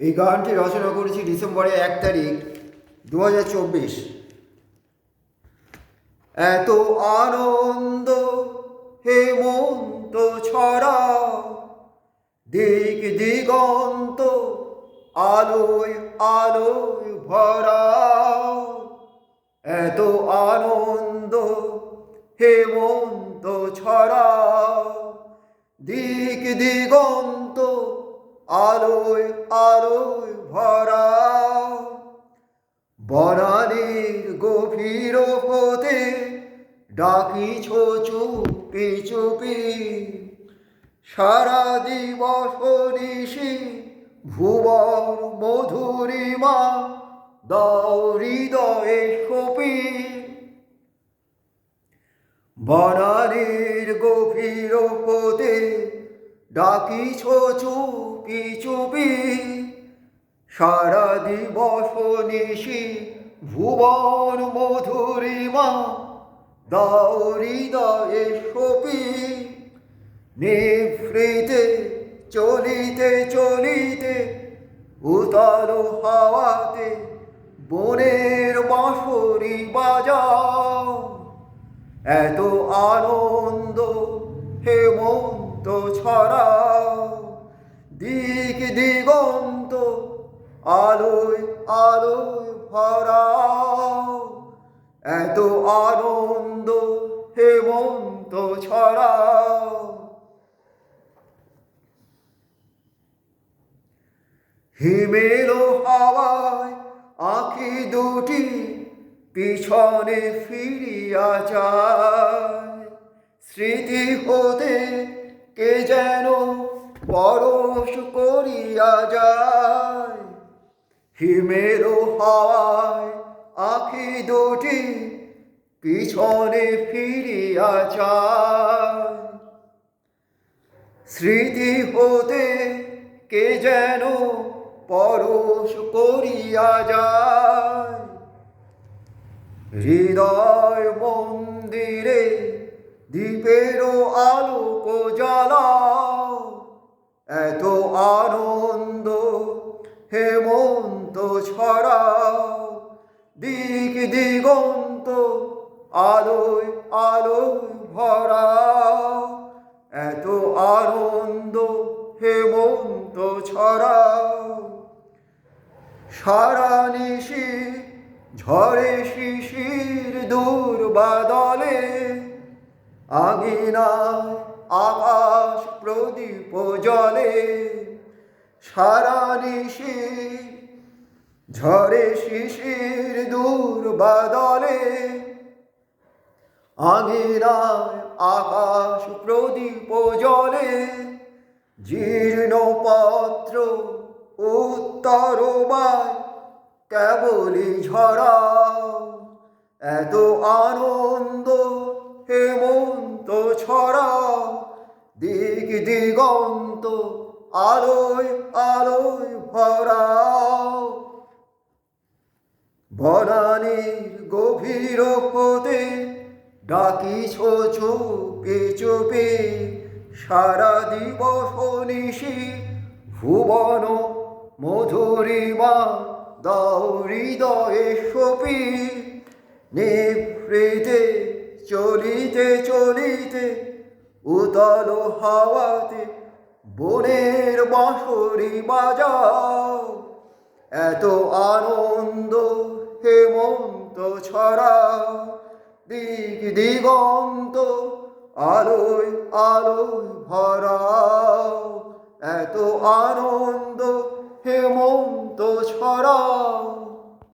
এই গানটি রচনা করেছি ডিসেম্বরের এক তারিখ দু হাজার চব্বিশ। এত আনন্দ, হেমন্ত ছড়া, দিক দিগন্ত, আলোয় আলোয় ভরা। এত আনন্দ, হেমন্ত ছড়া, দিক দিগন্ত আলোয় আলোয় ভরা। বনানীর গভীর হতে ডাকিছ চুপি চুপি। সারা দিবস নিশি ভুবন মধুরিমা, দাও হৃদয়ে সপি বনানীর গভীর হতে ডাকিছ চুপি চুপি সারা দিবস নিশি ভুবন মধুরিমা দাও হৃদয়ে সপি। নিভৃতে চলিতে চলিতে, উতাল হাওয়াতে বনের বাঁশরি বাজাও। এত আনন্দ হেমন্ত ছড়াও, দিক দিগন্ত, আলোয় আলোয় ভরাও। এত আনন্দ হেমন্ত ছড়াও। হিমেল হাওয়ায় আঁখি দুটি পিছনে ফিরিয়া যায়। স্মৃতি হতে কে যেন পরশ করিয়া যায়। হিমের হাওয়ায় আঁখি দুটি পিছনে ফিরিয়া যায়। স্মৃতি হতে কে যেন পরশ করিয়া যায়। হৃদয় মন্দিরে দ্বীপেরও আলোক এত আনন্দ, হেমন্ত ছড়া, দিক দিগন্ত, আলোয় আলোয় ভরা। এত আনন্দ, হেমন্ত ছড়া। সারা নিশি ঝড়ে শিশির দূর বাদলে আঙিনায় আকাশ প্রদীপ জলে সারা নিশি ঝড়ে শিশির দূর বাদলে। আঙিনায় আকাশ প্রদীপ জলে জীর্ণ পত্র উত্তরবায় কেবলই ঝরা। এত আনন্দ হেমন্ত দিগন্ত, আলোয় আলোয় ভরাও। বনানীর গভীর হতে ডাকিছ চুপি চুপি সারা দিবস নিশি ভুবন মধুরিমা দাও হৃদয়ে সপি। নিভৃতে চলিতে চলিতে উতল হাওয়াতে বনের বাঁশরি বাজাও। এত আনন্দ হেমন্ত ছড়াও। দিক দিগন্ত আলোয় আলোয় ভরাও। এত আনন্দ হেমন্ত ছড়াও।